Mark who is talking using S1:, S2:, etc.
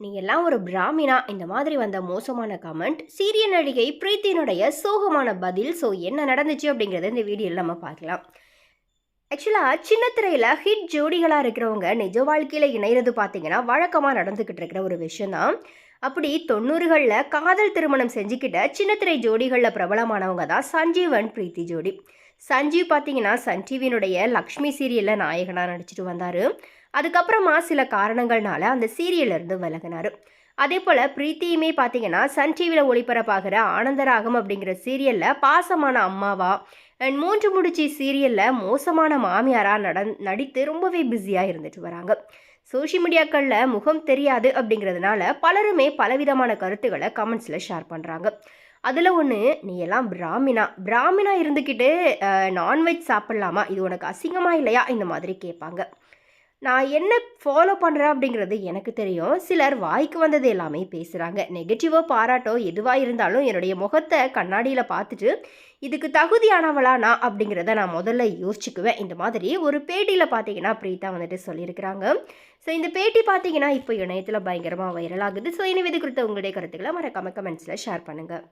S1: நீ எல்லாம் ஒரு பிராமினா. இந்த மாதிரி வந்த மோசமான கமெண்ட் சீரிய நடிகை பிரீத்தினுடைய சோகமான பதில். ஸோ என்ன நடந்துச்சு அப்படிங்கிறத இந்த வீடியோவில் நம்ம பார்க்கலாம். ஆக்சுவலாக சின்ன திரையில் ஹிட் ஜோடிகளாக இருக்கிறவங்க நிஜ வாழ்க்கையில் இணையிறது பார்த்தீங்கன்னா வழக்கமாக நடந்துக்கிட்டு இருக்கிற ஒரு விஷயந்தான் அப்படி தொண்ணூறுகளில் காதல் திருமணம் செஞ்சுக்கிட்ட சின்ன திரை ஜோடிகளில் பிரபலமானவங்க தான் சஞ்சீவ் அண்ட் பிரீத்தி ஜோடி. சஞ்சீவ் பார்த்தீங்கன்னா சன் டிவியினுடைய லக்ஷ்மி சீரியலில் நாயகனாக நடிச்சிட்டு வந்தார். அதுக்கப்புறமா சில காரணங்கள்னால அந்த சீரியல்லேருந்து விலகினார். அதே போல் பிரீத்தியுமே பார்த்தீங்கன்னா சன் டிவியில் ஒளிபரப்பாகிற ஆனந்தராகம் அப்படிங்கிற சீரியலில் பாசமான அம்மாவா? அண்ட் மூன்று முடிச்சி சீரியலில் மோசமான மாமியாராக நட நடித்து ரொம்பவே பிஸியாக இருந்துட்டு வராங்க. சோஷியல் மீடியாக்களில் முகம் தெரியாது அப்படிங்கிறதுனால பலருமே பலவிதமான கருத்துக்களை கமெண்ட்ஸில் ஷேர் பண்ணுறாங்க அதில் ஒன்று நீ எல்லாம் பிராமினா? பிராமினா இருந்துக்கிட்டு நான்வெஜ் சாப்பிட்லாமா? இது உனக்கு அசிங்கமாக இல்லையா? இந்த மாதிரி கேட்பாங்க. நான் என்ன ஃபாலோ பண்ணுறேன் அப்படிங்கிறது எனக்கு தெரியும். சிலர் வாய்க்கு வந்தது எல்லாமே பேசுகிறாங்க நெகட்டிவோ பாராட்டோ எதுவாக இருந்தாலும் என்னுடைய முகத்தை கண்ணாடியில் பார்த்துட்டு இதுக்கு தகுதியானவளா நான்? அப்படிங்கிறத நான் முதல்ல யோசிச்சுக்குவேன். இந்த மாதிரி ஒரு பேட்டியில் பார்த்தீங்கன்னா பிரீதா வந்துட்டு சொல்லியிருக்கிறாங்க. ஸோ இந்த பேட்டி பார்த்தீங்கன்னா இப்போ இணையத்தில் பயங்கரமாக வைரல் ஆகுது. ஸோ இனி இது குறித்த உங்களுடைய கருத்துக்களை மறக்காம கமெண்ட்ஸில் ஷேர் பண்ணுங்கள்